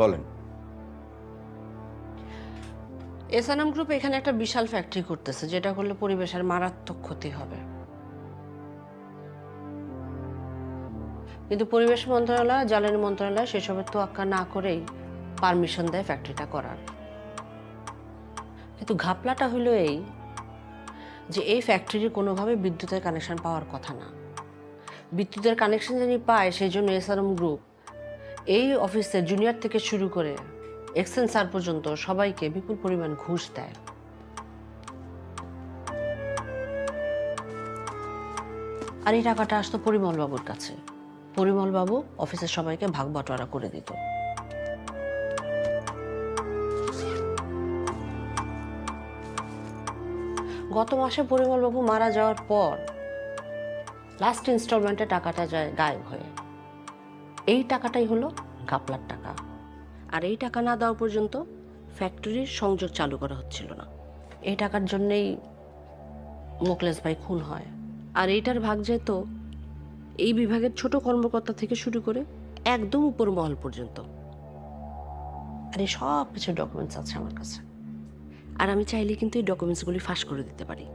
বলেন। এসএনএম গ্রুপ এখানে একটা বিশাল ফ্যাক্টরি করতেছে, যেটা করলে পরিবেশের মারাত্মক ক্ষতি হবে। কিন্তু পরিবেশ মন্ত্রণালয় জ্বালানি মন্ত্রণালয় সেসবের তোয়াক্কা না করেই পারমিশন দেয় ফ্যাক্টরিটা করার। কিন্তু ঘাপলাটা হলো এই যে এই ফ্যাক্টরি কোনোভাবে বিদ্যুতের কানেকশন পাওয়ার কথা না। বিদ্যুতের কানেকশন যিনি পায়, সেই জন্য এসআরএম গ্রুপ এই অফিসে জুনিয়র থেকে শুরু করে এক্সচেঞ্জ স্যার পর্যন্ত সবাইকে বিপুল পরিমাণ ঘুষ দেয়। আর এই টাকাটা আসতো পরিমল বাবুর কাছে। পরিমল বাবু অফিসের সবাইকে ভাগ বাটোয়ারা করে দিত। গত মাসে পরিমল বাবু মারা যাওয়ার পর লাস্ট ইনস্টলমেন্টে টাকাটা যায় গায়েব হয়ে। এই টাকাটাই হলো ঘাপলার টাকা। আর এই টাকা না দেওয়া পর্যন্ত ফ্যাক্টরির সংযোগ চালু করা হচ্ছিল না। এই টাকার জন্যেই মোকলেশ ভাই খুন হয়। আর এইটার ভাগ যেত এই বিভাগের ছোট কর্মকর্তা থেকে শুরু করে একদম উপর মহল পর্যন্ত। আর এই সব কিছু ডকুমেন্টস আছে আমার কাছে। আর আমি চাইলে কিন্তু এই ডকুমেন্টসগুলি ফাঁস করে দিতে পারি।